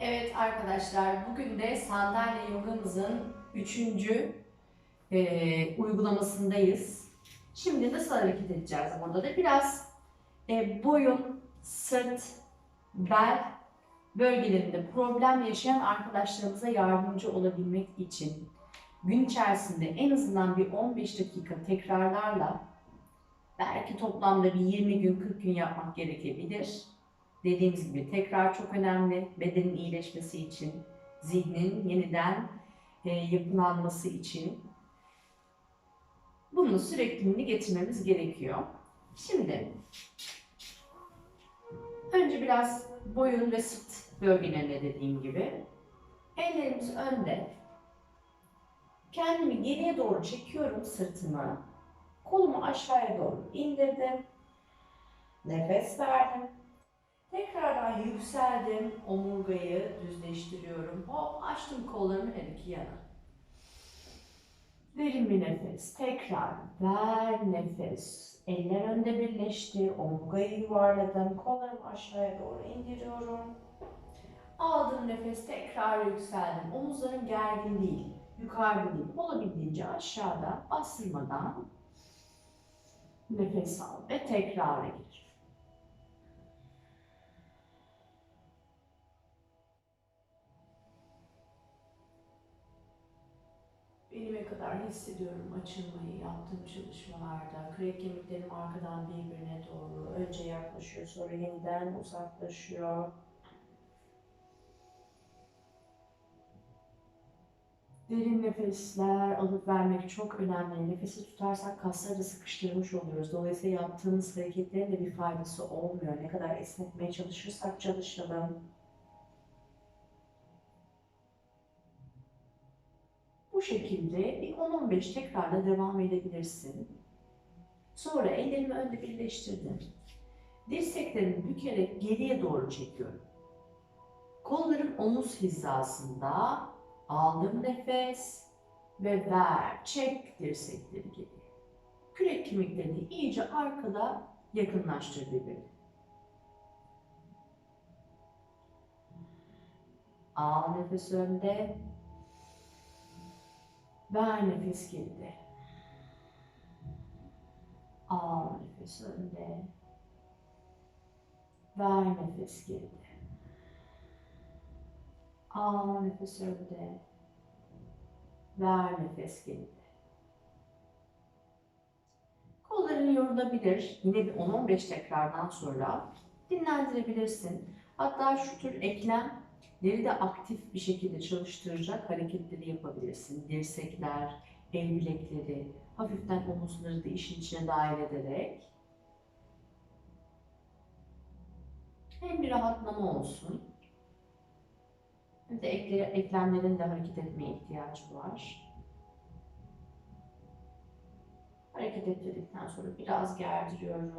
Evet arkadaşlar, bugün de sandalye yogamızın üçüncü e, uygulamasındayız. Şimdi nasıl hareket edeceğiz burada da? Biraz e, boyun, sırt, bel bölgelerinde problem yaşayan arkadaşlarımıza yardımcı olabilmek için gün içerisinde en azından bir 15 dakika tekrarlarla belki toplamda bir 20 gün 40 gün yapmak gerekebilir. Dediğimiz gibi tekrar çok önemli. Bedenin iyileşmesi için, zihnin yeniden e, yapılanması için bunun sürekliliğini getirmemiz gerekiyor. Şimdi önce biraz boyun ve sırt bölgelerine dediğim gibi ellerimiz önde. Kendimi geriye doğru çekiyorum sırtımı. Kolumu aşağıya doğru indirdim. Nefes verdim. Tekrardan yükseldim. Omurgayı düzleştiriyorum. Hop açtım kollarımı her iki yana. Derin bir nefes. Tekrar ver nefes. Eller önde birleşti. Omurgayı yuvarladım. Kollarımı aşağıya doğru indiriyorum. Aldım nefes. Tekrar yükseldim. Omuzlarım gergin değil. Yukarıda değil. Olabildiğince aşağıda bastırmadan nefes al ve tekrara gir. Belime kadar hissediyorum açılmayı yaptığım çalışmalarda. Kürek kemiklerim arkadan birbirine doğru önce yaklaşıyor sonra yeniden uzaklaşıyor. Derin nefesler alıp vermek çok önemli. Nefesi tutarsak kasları da sıkıştırmış oluyoruz. Dolayısıyla yaptığımız hareketlerin de bir faydası olmuyor. Ne kadar esnetmeye çalışırsak çalışalım. Şekilde bir 10-15 tekrarla devam edebilirsin. Sonra ellerimi önde birleştirdim. Dirseklerimi bükerek geriye doğru çekiyorum. Kollarım omuz hizasında. Aldım nefes ve ver. Çek dirsekleri geriye. Kürek kemiklerini iyice arkada yakınlaştır birbirine. Al nefes önde. Ver nefes geride. Al nefes önde. Ver nefes geride. Al nefes önde. Ver nefes geride. Kolların yorulabilir. Yine bir 10-15 tekrardan sonra dinlendirebilirsin. Hatta şu tür eklemleri de aktif bir şekilde çalıştıracak hareketleri yapabilirsin. Dirsekler, el bilekleri, hafiften omuzları da işin içine dahil ederek. Hem bir rahatlama olsun hem de ekle, eklemlerin de hareket etmeye ihtiyacı var. Hareket ettirdikten sonra biraz gerdiriyorum.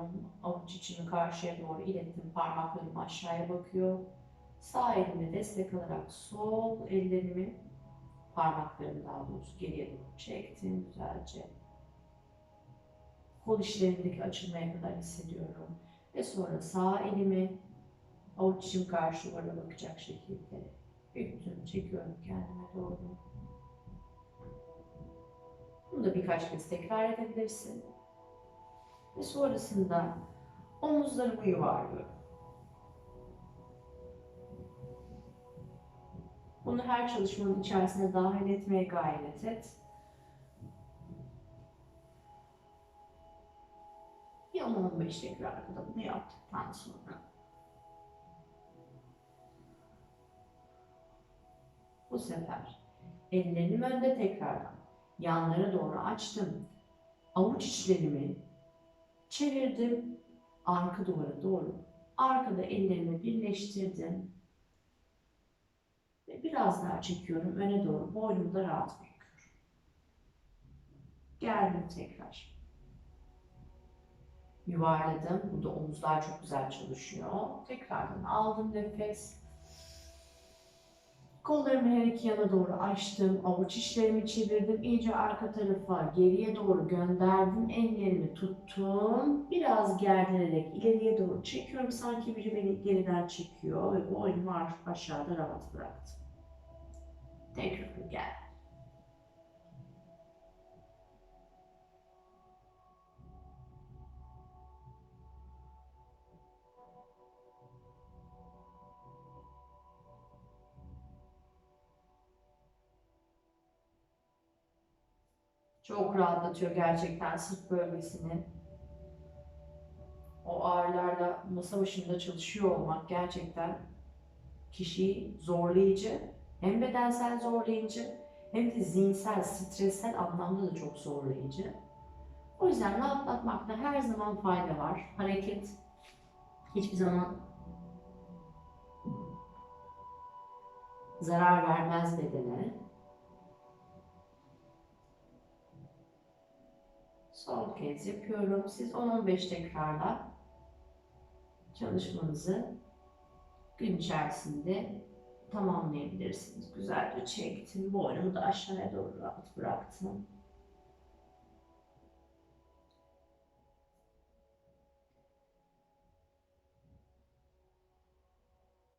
Avuç içimi karşıya doğru ilettim. Parmaklarım aşağıya bakıyor. Sağ elimle destek alarak sol ellerimi parmaklarımı daha doğrusu geriye doğru çektim güzelce. Kol işlerindeki açılmaya kadar hissediyorum. Ve sonra sağ elimi avuç içim karşı duvara bakacak şekilde büktüm, çekiyorum kendime doğru. Bunu da birkaç kez tekrar edebilirsin. Ve sonrasında omuzlarımı yuvarlıyorum. Bunu her çalışmanın içerisine dahil etmeye gayret et. Bir 10-15 tekrar da bunu yaptıktan sonra bu sefer ellerim önde tekrardan yanlara doğru açtım. Avuç içlerimi çevirdim arka duvara doğru. Arkada ellerimi birleştirdim. Ve biraz daha çekiyorum öne doğru. Boynumu da rahat bırakıyorum. Geldim tekrar. Yuvarladım. Burada omuzlar çok güzel çalışıyor. Tekrardan aldım nefes. Kollarımı her iki yana doğru açtım. Avuç içlerimi çevirdim. İyice arka tarafa geriye doğru gönderdim. Ellerimi tuttum. Biraz gerdirerek ileriye doğru çekiyorum. Sanki biri beni geriden çekiyor. Ve boynumu aşağıda rahat bıraktım. Tekrar gel. Çok rahatlatıyor gerçekten sırt bölgesini. O ağrılarla masa başında çalışıyor olmak gerçekten kişiyi zorlayıcı, hem bedensel zorlayıcı hem de zihinsel, stressel anlamda da çok zorlayıcı. O yüzden rahatlatmakta her zaman fayda var. Hareket hiçbir zaman zarar vermez bedene. Son kez yapıyorum. Siz 10-15 tekrarla çalışmanızı gün içerisinde tamamlayabilirsiniz. Güzelce çektim. Boynumu da aşağıya doğru rahat bıraktım.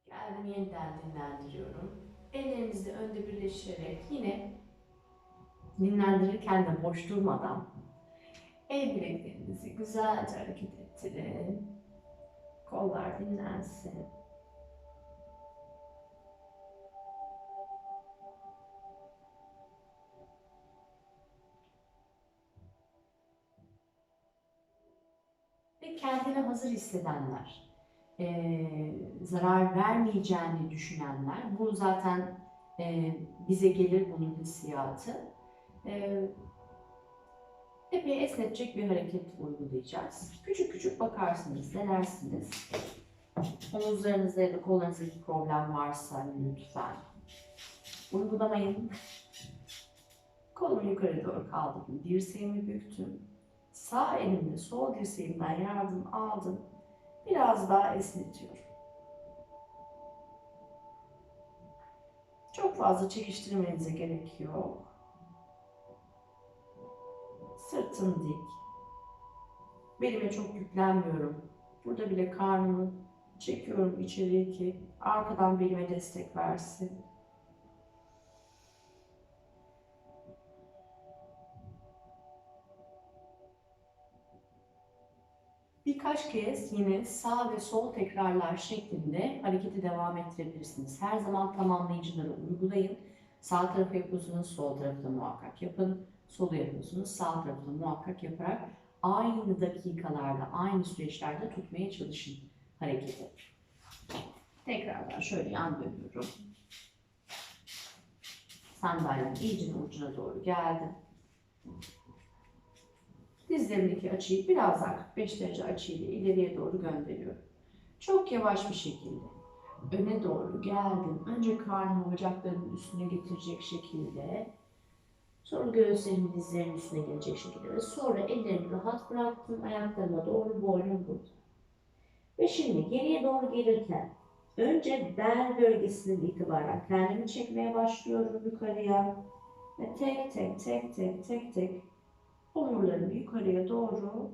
Geldim yeniden dinlendiriyorum. Ellerinizi önde birleştirerek yine dinlendirirken de boş durmadan El bileklerinizi güzelce hareket ettirin. Kollar dinlensin. Hazır hissedenler, e, zarar vermeyeceğini düşünenler, bu zaten e, bize gelir bunun hissiyatı. E, Epey esnetecek bir hareket uygulayacağız. Küçük küçük bakarsınız, denersiniz. Omuzlarınızda ya da kollarınızdaki problem varsa lütfen uygulamayın. Kolumu yukarı doğru kaldırdım. Dirseğimi büktüm. Sağ elimle sol dirseğimden yardım aldım. Biraz daha esnetiyorum. Çok fazla çekiştirmenize gerek yok. Sırtım dik. Belime çok yüklenmiyorum. Burada bile karnımı çekiyorum içeriye ki arkadan belime destek versin. Birkaç kez yine sağ ve sol tekrarlar şeklinde hareketi devam ettirebilirsiniz. Her zaman tamamlayıcıları uygulayın. Sağ tarafı yapıyorsunuz, sol tarafı da muhakkak yapın solu yapıyorsunuz. Sağ tarafını muhakkak yaparak aynı dakikalarda, aynı süreçlerde tutmaya çalışın hareketi. Tekrardan şöyle yan dönüyorum. Sandalyenin iyice ucuna doğru geldim. Dizlerimdeki açıyı biraz daha 45 derece açıyla ileriye doğru gönderiyorum. Çok yavaş bir şekilde öne doğru geldim. Önce karnımı bacaklarımın üstüne getirecek şekilde Sonra göğüslerimin dizlerimin üstüne gelecek şekilde ve sonra ellerimi rahat bıraktım. Ayaklarıma doğru boynum burada. Ve şimdi geriye doğru gelirken önce bel bölgesinden itibaren kendimi çekmeye başlıyorum yukarıya. Ve tek tek tek tek tek tek omurlarımı yukarıya doğru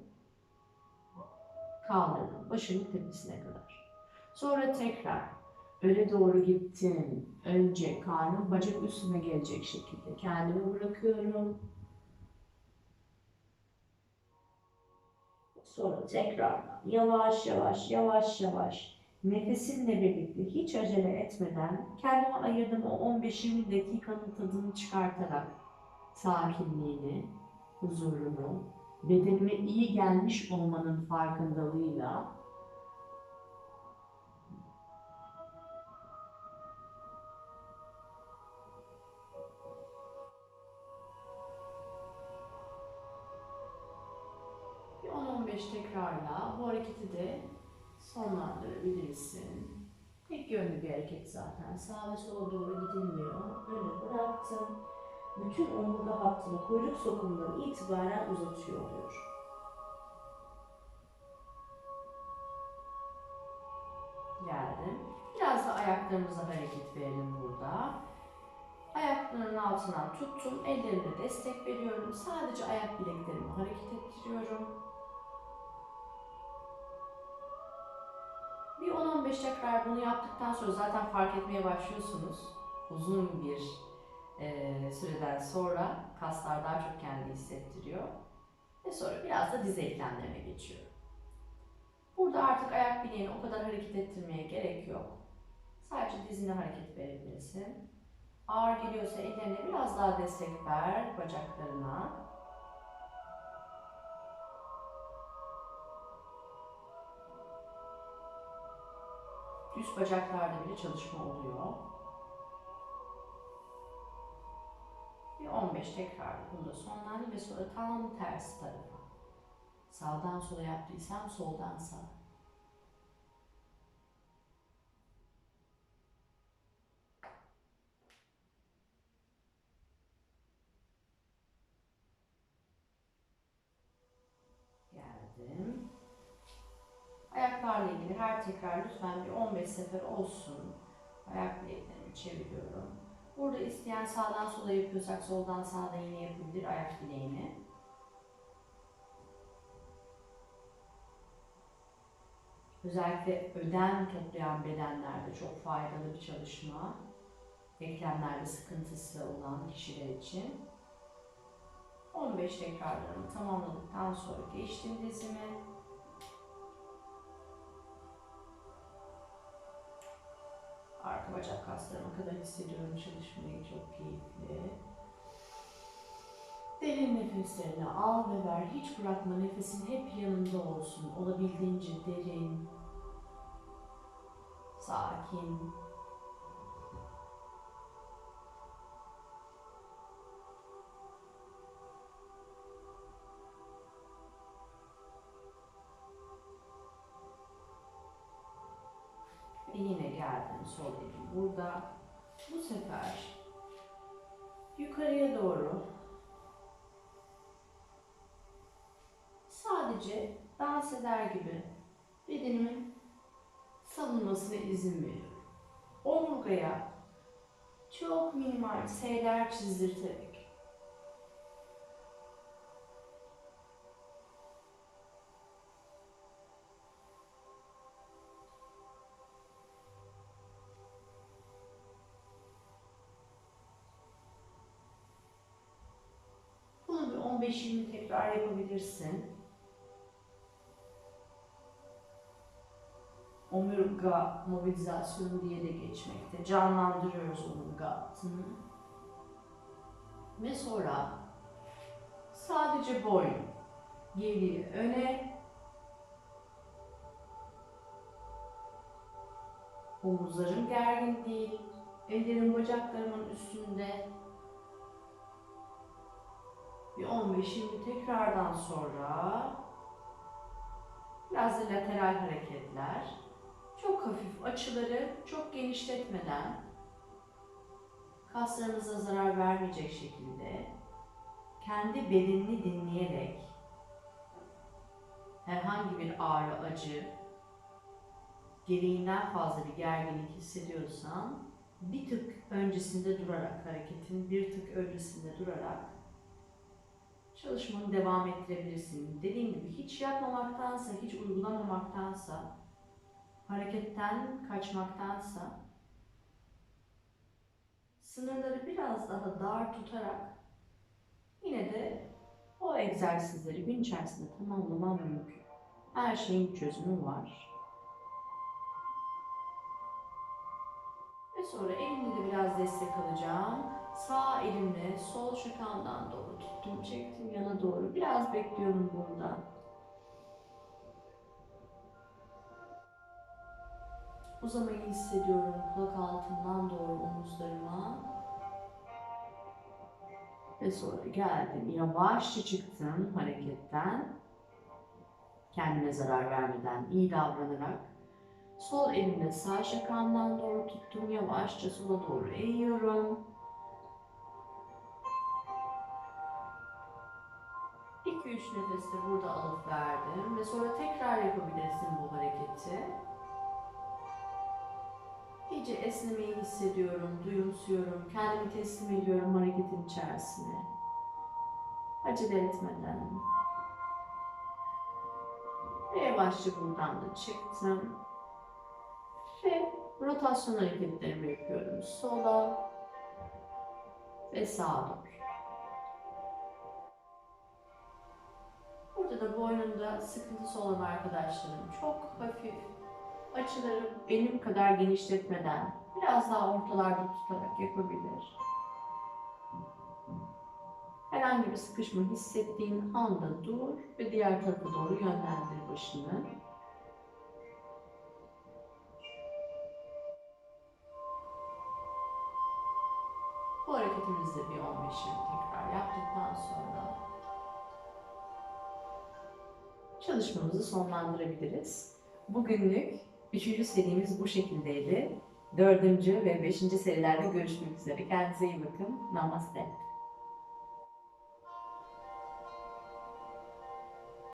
kaldırdım. Başımın tepesine kadar. Sonra tekrar öne doğru gittim. Önce karnım bacak üstüne gelecek şekilde kendimi bırakıyorum. Sonra tekrardan yavaş yavaş yavaş yavaş nefesimle birlikte hiç acele etmeden kendime ayırdığım o 15-20 dakikanın tadını çıkartarak sakinliğini, huzurunu, bedenime iyi gelmiş olmanın farkındalığıyla 15 tekrarla bu hareketi de sonlandırabilirsin. Tek yönlü bir hareket zaten. Sağa ve sola doğru gidilmiyor. Öne bıraktım. Bütün omurga hattını kuyruk sokumundan itibaren uzatıyor oluyor. Geldim. Biraz da ayaklarımıza hareket verelim burada. Ayaklarının altından tuttum. Ellerimle destek veriyorum. Sadece ayak bileklerimi hareket ettiriyorum. Bir 10-15 tekrar bunu yaptıktan sonra zaten fark etmeye başlıyorsunuz. Uzun bir süreden sonra kaslar daha çok kendini hissettiriyor. Ve sonra biraz da diz eklemlerine geçiyorum. Burada artık ayak bileğini o kadar hareket ettirmeye gerek yok. Sadece dizine hareket verebilirsin. Ağır geliyorsa ellerine biraz daha destek ver bacaklarına. Üst bacaklarda bile çalışma oluyor. 15 tekrar bunda sonlandı ve sonra tam tersi tarafa. Sağdan sola yaptıysam soldan sağa. Geldim. Ayaklarla ilgili her tekrar lütfen bir 15 sefer olsun. Ayak bileklerimi çeviriyorum. Burada isteyen sağdan sola yapıyorsak soldan sağa yine yapabilir ayak bileğini. Özellikle ödem toplayan bedenlerde çok faydalı bir çalışma. Eklemlerde sıkıntısı olan kişiler için. 15 tekrarlarımı tamamladıktan sonra geçtim dizime. Bacak kaslarıma kadar hissediyorum çalışmayı çok keyifli. Derin nefeslerini al ve ver. Hiç bırakma. Nefesin hep yanında olsun. Olabildiğince derin, sakin. Geldim sol elim burada. Bu sefer yukarıya doğru sadece dans eder gibi bedenimin salınmasına izin veriyorum. Omurgaya çok minimal seyler çizdirterek 15-20 tekrar yapabilirsin. Omurga mobilizasyonu diye de geçmekte. Canlandırıyoruz omurga hattını. Ve sonra sadece boyun geriye öne omuzlarım gergin değil. Ellerim bacaklarımın üstünde. Bir 15-20 tekrardan sonra biraz da lateral hareketler. Çok hafif açıları çok genişletmeden kaslarınıza zarar vermeyecek şekilde kendi bedenini dinleyerek herhangi bir ağrı, acı, gereğinden fazla bir gerginlik hissediyorsan bir tık öncesinde durarak hareketin bir tık öncesinde durarak çalışmanı devam ettirebilirsin. Dediğim gibi hiç yapmamaktansa, hiç uygulamamaktansa, hareketten kaçmaktansa sınırları biraz daha dar tutarak yine de o egzersizleri gün içerisinde tamamlaman mümkün. Her şeyin çözümü var. Ve sonra elimle de biraz destek alacağım. Sağ elimle sol şakamdan doğru tuttum, çektim yana doğru. Biraz bekliyorum burada. Uzamayı hissediyorum kulak altından doğru omuzlarıma. Ve sonra geldim. Yavaşça çıktım hareketten. Kendime zarar vermeden, iyi davranarak. Sol elimle sağ şakamdan doğru tuttum. Yavaşça sola doğru eğiyorum. 2-3 nefes de burada alıp verdim. Ve sonra tekrar yapabilirsin bu hareketi. İyice esnemeyi hissediyorum, duyumsuyorum, kendimi teslim ediyorum hareketin içerisine. Acele etmeden. Ve yavaşça buradan da çıktım. Ve rotasyon hareketlerimi yapıyorum. Sola ve sağa doğru. Da boynunda sıkıntısı olan arkadaşlarım çok hafif açıları benim kadar genişletmeden biraz daha ortalarda tutarak yapabilir. Herhangi bir sıkışma hissettiğin anda dur ve diğer tarafa doğru yönlendir başını. Bu hareketimizi de bir 15 yıl tekrar yaptıktan sonra çalışmamızı sonlandırabiliriz. Bugünlük üçüncü serimiz bu şekildeydi. Dördüncü ve beşinci serilerde görüşmek üzere. Kendinize iyi bakın. Namaste.